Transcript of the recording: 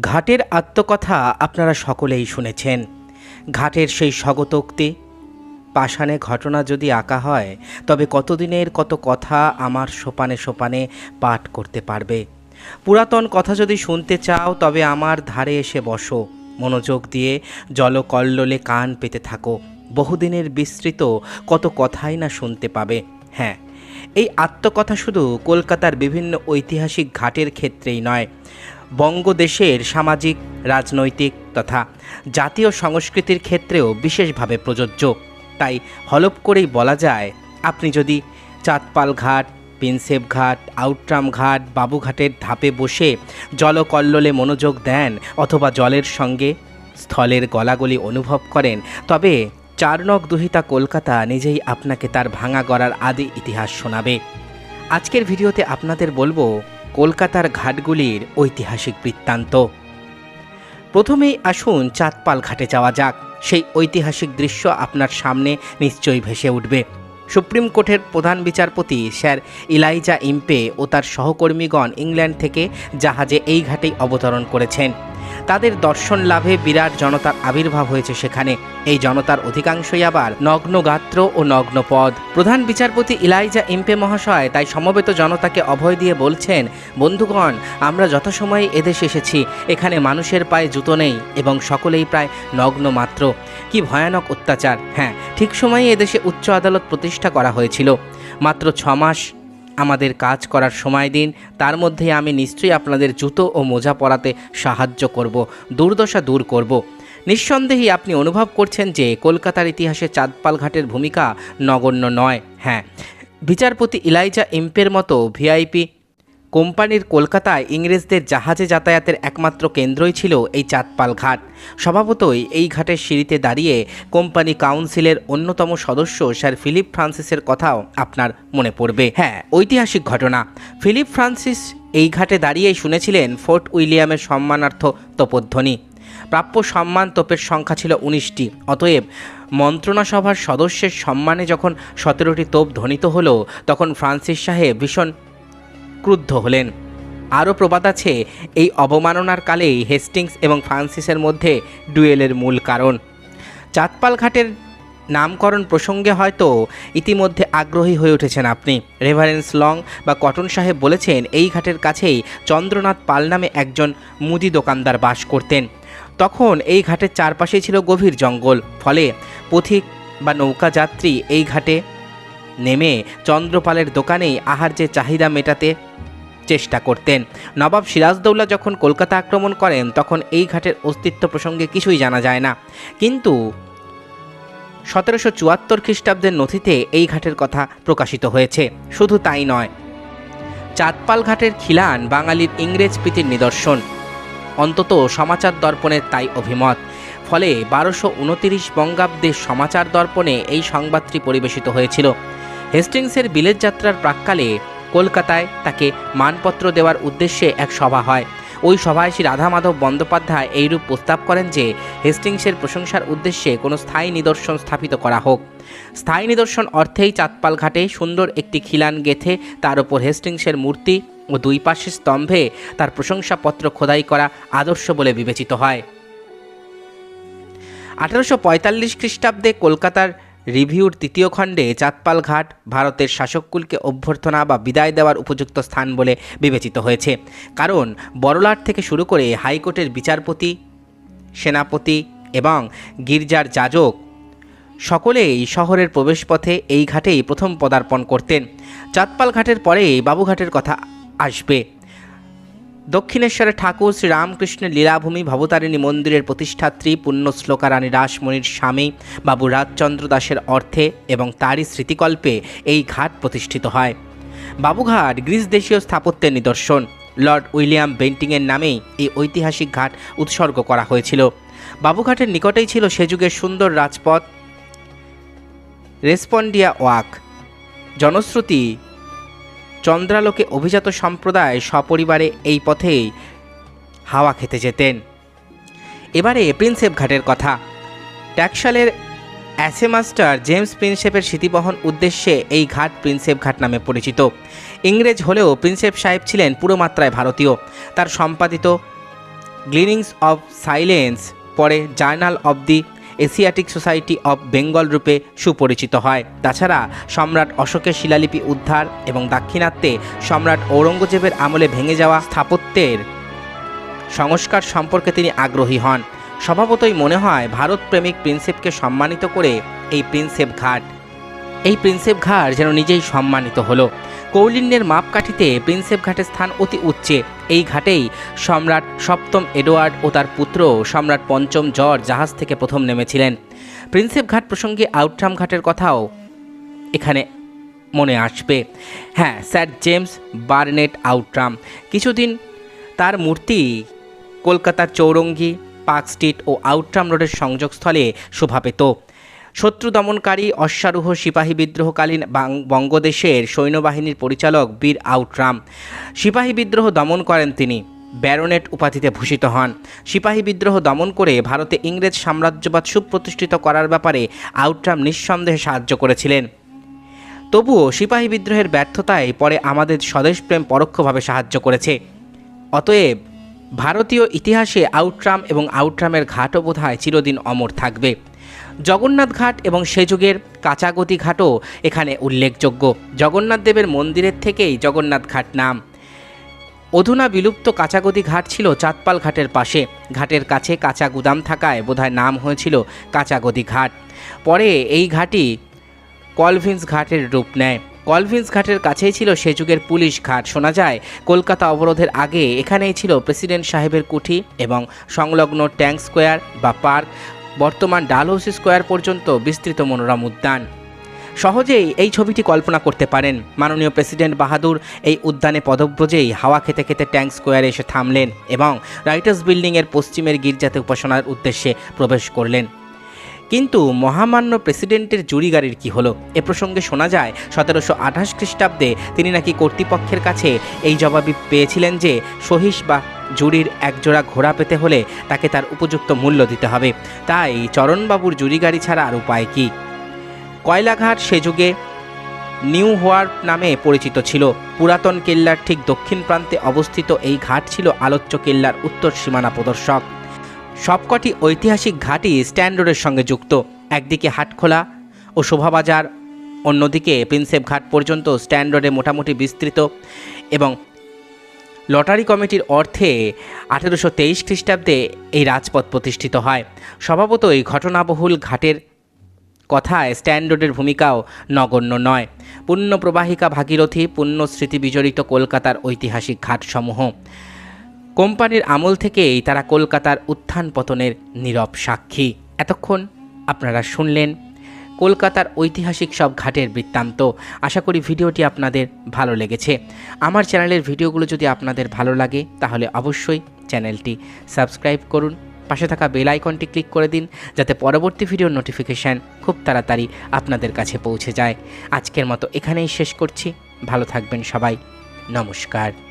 ঘাটের আত্মকথা আপনারা সকলেই শুনেছেন। ঘাটের সেই স্বগতোক্তি, পাষাণে ঘটনা যদি আঁকা হয়, তবে কতদিনের কত কথা আমার সোপানে সোপানে পাঠ করতে পারবে। পুরাতন কথা যদি শুনতে চাও, তবে আমার ধারে এসে বসো। মনোযোগ দিয়ে জলকল্লোলে কান পেতে থাকো। বহুদিনের বিস্তৃত কত কথাই না শুনতে পাবে। হ্যাঁ এই আত্মকথা শুধু কলকাতার বিভিন্ন ঐতিহাসিক ঘাটের ক্ষেত্রেই নয়। বঙ্গদেশের সামাজিক, রাজনৈতিক তথা জাতীয় সংস্কৃতির ক্ষেত্রেও বিশেষভাবে প্রযোজ্য। তাই হলপ করেই বলা যায়, আপনি যদি চাঁদপাল ঘাট প্রিন্সেপ ঘাট আউটরাম ঘাট বাবুঘাটের ধাপে বসে জলকল্লোলে মনোযোগ দেন অথবা জলের সঙ্গে স্থলের গলাগলি অনুভব করেন, তবে চারনক দুহিতা কলকাতা নিজেই আপনাকে তার ভাঙা গড়ার আদি ইতিহাস শোনাবে। আজকের ভিডিওতে আপনাদের বলব কলকাতার ঘাটগুলির ঐতিহাসিক বৃত্তান্ত। প্রথমেই আসুন চাঁদপাল ঘাটে যাওয়া যাক। সেই ঐতিহাসিক দৃশ্য আপনার সামনে নিশ্চয়ই ভেসে উঠবে। সুপ্রিম কোর্টের প্রধান বিচারপতি স্যার ইলাইজা ইম্পে ও তার সহকর্মীগণ ইংল্যান্ড থেকে জাহাজে এই ঘাটেই অবতরণ করেছেন। তাদের দর্শন লাভে বিরাট জনতার আবির্ভাব হয়েছে সেখানে। এই জনতার অধিকাংশই আবার নগ্ন গাত্র ও নগ্ন পদ। প্রধান বিচারপতি ইলাইজা ইম্পে মহাশয় তাই সমবেত জনতাকে অভয় দিয়ে বলছেন, বন্ধুগণ, আমরা যথাসময়ে এদেশে এসেছি। এখানে মানুষের পায়ে জুতো নেই এবং সকলেই প্রায় নগ্ন মাত্র। কি ভয়ানক অত্যাচার। হ্যাঁ ঠিক সময়ে এদেশে উচ্চ আদালত প্রতিষ্ঠা করা হয়েছিল। মাত্র ছ মাস আমাদের কাজ করার সময় দিন, তার মধ্যে আমি নিশ্চয়ই আপনাদের জুতো ও মোজা পরাতে সাহায্য করব, দুর্দশা দূর করব। নিঃসন্দেহে আপনি অনুভব করছেন যে কলকাতার ইতিহাসে চাঁদপাল ঘাটের ভূমিকা নগণ্য নয় হ্যাঁ। বিচারপতি ইলাইজা ইম্পের মতো ভিআইপি কোম্পানির কলকাতায় ইংরেজদের জাহাজে যাতায়াতের একমাত্র কেন্দ্রই ছিল এই চাঁদপাল ঘাট। স্বভাবতই এই ঘাটের সিঁড়িতে দাঁড়িয়ে কোম্পানি কাউন্সিলের অন্যতম সদস্য স্যার ফিলিপ ফ্রান্সিসের কথাও আপনার মনে পড়বে। হ্যাঁ ঐতিহাসিক ঘটনা। ফিলিপ ফ্রান্সিস এই ঘাটে দাঁড়িয়েই শুনেছিলেন ফোর্ট উইলিয়ামের সম্মানার্থ তোপধ্বনি। প্রাপ্য সম্মান তোপের সংখ্যা ছিল উনিশটি। অতএব মন্ত্রণাসভার সদস্যের সম্মানে যখন সতেরোটি তোপ ধ্বনিত হলো, তখন ফ্রান্সিস সাহেব ভীষণ ক্রুদ্ধ হলেন। আরও প্রবাদ আছে, এই অবমাননার কালেই হেস্টিংস এবং ফ্রান্সিসের মধ্যে ডুয়েলের মূল কারণ। চাঁদপাল ঘাটের নামকরণ প্রসঙ্গে হয়তো ইতিমধ্যে আগ্রহী হয়ে উঠেছেন আপনি। রেভারেন্স লং বা কটন সাহেব বলেছেন, এই ঘাটের কাছেই চন্দ্রনাথ পাল নামে একজন মুদি দোকানদার বাস করতেন। তখন এই ঘাটের চারপাশে ছিল গভীর জঙ্গল, ফলে পথিক বা নৌকা যাত্রী এই ঘাটে নেমে চন্দ্রপালের দোকানেই আহার্যের চাহিদা মেটাতে চেষ্টা করতেন। নবাব সিরাজদৌল্লা যখন কলকাতা আক্রমণ করেন, তখন এই ঘাটের অস্তিত্ব প্রসঙ্গে কিছুই জানা যায় না। কিন্তু সতেরোশো চুয়াত্তর খ্রিস্টাব্দের নথিতে এই ঘাটের কথা প্রকাশিত হয়েছে। শুধু তাই নয়, চাঁদপাল ঘাটের খিলান বাঙালির ইংরেজ প্রীতির নিদর্শন। অন্তত সমাচার দর্পণের তাই অভিমত। ফলে বারোশো উনতিরিশ বঙ্গাব্দে সমাচার দর্পণে এই সংবাদটি পরিবেশিত হয়েছিল। হেস্টিংসের বিলেত যাত্রার প্রাককালে কলকাতায় তাকে মানপত্র দেওয়ার উদ্দেশ্যে এক সভা হয়। ওই সভায় শ্রী রাধা মাধব বন্দ্যোপাধ্যায় এইরূপ প্রস্তাব করেন যে, হেস্টিংসের প্রশংসার উদ্দেশ্যে কোনো স্থায়ী নিদর্শন স্থাপিত করা হোক। স্থায়ী নিদর্শন অর্থেই চাঁদপাল ঘাটে সুন্দর একটি খিলান গেথে তার ওপর হেস্টিংসের মূর্তি ও দুই পাশের স্তম্ভে তার প্রশংসাপত্র খোদাই করা আদর্শ বলে বিবেচিত হয়। আঠারোশো পঁয়তাল্লিশ খ্রিস্টাব্দে কলকাতার রিভিউর তৃতীয় খণ্ডে চাঁদপাল ঘাট ভারতের শাসককুলকে অভ্যর্থনা বা বিদায় দেওয়ার উপযুক্ত স্থান বলে বিবেচিত হয়েছে। কারণ বড়লাট থেকে শুরু করে হাইকোর্টের বিচারপতি, সেনাপতি এবং গির্জার যাজক সকলেই শহরের প্রবেশপথে এই ঘাটেই প্রথম পদার্পণ করতেন। চাঁদপাল ঘাটের পরেই বাবুঘাটের কথা আসবে। দক্ষিণেশ্বরে ঠাকুর শ্রী রামকৃষ্ণের লীলাভূমি ভবতারিণী মন্দিরের প্রতিষ্ঠাত্রী পুণ্যশ্লোকা রানী রাসমণির স্বামী বাবু রাজচন্দ্র দাসের অর্থে এবং তারই স্মৃতিকল্পে এই ঘাট প্রতিষ্ঠিত হয়। বাবুঘাট গ্রিস দেশীয় স্থাপত্যের নিদর্শন। লর্ড উইলিয়াম বেন্টিংয়ের নামেই এই ঐতিহাসিক ঘাট উৎসর্গ করা হয়েছিল। বাবুঘাটের নিকটেই ছিল সে যুগের সুন্দর রাজপথ, রেসপন্ডিয়া ওয়াক। জনশ্রুতি চন্দ্রালোকে অভিজাত সম্প্রদায় সপরিবারে এই পথেই হাওয়া খেতে যেতেন। এবারে প্রিন্সেপ ঘাটের কথা। ট্যাক্সালের অ্যাসে মাস্টার জেমস প্রিন্সেপের স্মৃতিবহন উদ্দেশ্যে এই ঘাট প্রিন্সেপ ঘাট নামে পরিচিত। ইংরেজ হলেও প্রিন্সেপ সাহেব ছিলেন পুরো মাত্রায় ভারতীয়। তার সম্পাদিত গ্লিনিংস অব সাইলেন্স, পরে Journal of the Asiatic Society of Bengal রূপে সুপরিচিত হয়। তাছাড়া সম্রাট অশোকের শিলালিপি উদ্ধার এবং দাক্ষিণাত্যে সম্রাট ঔরঙ্গজেবের আমলে ভেঙে যাওয়া স্থাপত্যের সংস্কার সম্পর্কে তিনি আগ্রহী হন। স্বভাবতই মনে হয় ভারত প্রেমিক প্রিন্সেপকে সম্মানিত করে এই প্রিন্সেপ ঘাট। এই প্রিন্সেপ ঘাট যেন নিজেই সম্মানিত হলো। কৌলিন্যের মাপকাঠিতে প্রিন্সেপ ঘাটের স্থান অতি উচ্চে। এই ঘাটেই সম্রাট সপ্তম এডওয়ার্ড ও তার পুত্র সম্রাট পঞ্চম জর্জ জাহাজ থেকে প্রথম নেমেছিলেন। প্রিন্সেপ ঘাট প্রসঙ্গে আউটরাম ঘাটের কথাও এখানে মনে আসবে। হ্যাঁ স্যার জেমস বার্নেট আউটরাম। কিছুদিন তার মূর্তি কলকাতার চৌরঙ্গি, পার্ক স্ট্রিট ও আউটরাম রোডের সংযোগস্থলে শোভা পেত। শত্রু দমনকারী অশ্বারোহ সিপাহী বিদ্রোহকালীন বঙ্গদেশের সৈন্যবাহিনীর পরিচালক বীর আউটরাম সিপাহী বিদ্রোহ দমন করেন তিনি। ব্যারোনেট উপাধিতে ভূষিত হন। সিপাহী বিদ্রোহ দমন করে ভারতে ইংরেজ সাম্রাজ্যবাদ সুপ্রতিষ্ঠিত করার ব্যাপারে আউটরাম নিঃসন্দেহে সাহায্য করেছিলেন। তবুও সিপাহী বিদ্রোহের ব্যর্থতায় পরে আমাদের স্বদেশপ্রেম পরোক্ষভাবে সাহায্য করেছে। অতএব ভারতীয় ইতিহাসে আউটরাম এবং আউটরামের ঘাটও বোধহয় চিরদিন অমর থাকবে। জগন্নাথ ঘাট এবং সে যুগের কাঁচাগতি ঘাটও এখানে উল্লেখযোগ্য। জগন্নাথ দেবের মন্দিরের থেকেই জগন্নাথ ঘাট নাম। অধুনা বিলুপ্ত কাঁচাগতি ঘাট ছিল চাঁদপাল ঘাটের পাশে। ঘাটের কাছে কাঁচা গুদাম থাকায় বোধহয় নাম হয়েছিল কাঁচাগতি ঘাট। পরে এই ঘাটই কলভিন্স ঘাটের রূপ নেয়। কলভিন্স ঘাটের কাছেই ছিল সে যুগের পুলিশ ঘাট। শোনা যায়, কলকাতা অবরোধের আগে এখানেই ছিল প্রেসিডেন্ট সাহেবের কুঠি এবং সংলগ্ন ট্যাঙ্ক স্কোয়ার বা পার্ক। বর্তমান ডালহৌসি স্কোয়ার পর্যন্ত বিস্তৃত মনোরম উদ্যান। সহজেই এই ছবিটি কল্পনা করতে পারেন। মাননীয় প্রেসিডেন্ট বাহাদুর এই উদ্যানে পদব্রজেই হাওয়া খেতে খেতে ট্যাঙ্ক স্কোয়ারে এসে থামলেন এবং রাইটার্স বিল্ডিংয়ের পশ্চিমের গির্জাতে উপাসনার উদ্দেশ্যে প্রবেশ করলেন। কিন্তু মহামান্য প্রেসিডেন্টের জুরি গাড়ির কী হলো? এ প্রসঙ্গে শোনা যায়, সতেরোশো আঠাশ খ্রিস্টাব্দে তিনি নাকি কর্তৃপক্ষের কাছে এই জবাবি পেয়েছিলেন যে সহিস বা জুরির একজোড়া ঘোড়া পেতে হলে তাকে তার উপযুক্ত মূল্য দিতে হবে। তাই চরণবাবুর জুরি গাড়ি ছাড়া আর উপায় কী? কয়লাঘাট সে যুগে নিউ হোয়ার্প নামে পরিচিত ছিল। পুরাতন কেল্লার ঠিক দক্ষিণ প্রান্তে অবস্থিত এই ঘাট ছিল আলোচ্য কেল্লার উত্তর সীমানা প্রদর্শক। সবকটি ঐতিহাসিক ঘাটই স্ট্যান্ড রোডের সঙ্গে যুক্ত। একদিকে হাটখোলা ও শোভাবাজার, অন্যদিকে প্রিন্সেপ ঘাট পর্যন্ত স্ট্যান্ড রোডে মোটামুটি বিস্তৃত এবং লটারি কমিটির অর্থে আঠেরোশো তেইশ খ্রিস্টাব্দে এই রাজপথ প্রতিষ্ঠিত হয়। স্বভাবতই ঘটনাবহুল ঘাটের কথায় স্ট্যান্ড রোডের ভূমিকাও নগণ্য নয়। পুণ্য প্রবাহিকা ভাগীরথী পুণ্য স্মৃতি বিজড়িত কলকাতার ঐতিহাসিক ঘাটসমূহ। কোম্পানির আমল থেকেই তারা কলকাতার উত্থান পতনের নীরব সাক্ষী। এতক্ষণ আপনারা শুনলেন কলকাতার ঐতিহাসিক সব ঘাটের বৃত্তান্ত। আশা করি ভিডিওটি আপনাদের ভালো লেগেছে। আমার চ্যানেলের ভিডিওগুলো যদি আপনাদের ভালো লাগে, তাহলে অবশ্যই চ্যানেলটি সাবস্ক্রাইব করুন। পাশে থাকা বেল আইকনটি ক্লিক করে দিন, যাতে পরবর্তী ভিডিওর নোটিফিকেশান খুব তাড়াতাড়ি আপনাদের কাছে পৌঁছে যায়। আজকের মতো এখানেই শেষ করছি। ভালো থাকবেন সবাই। নমস্কার।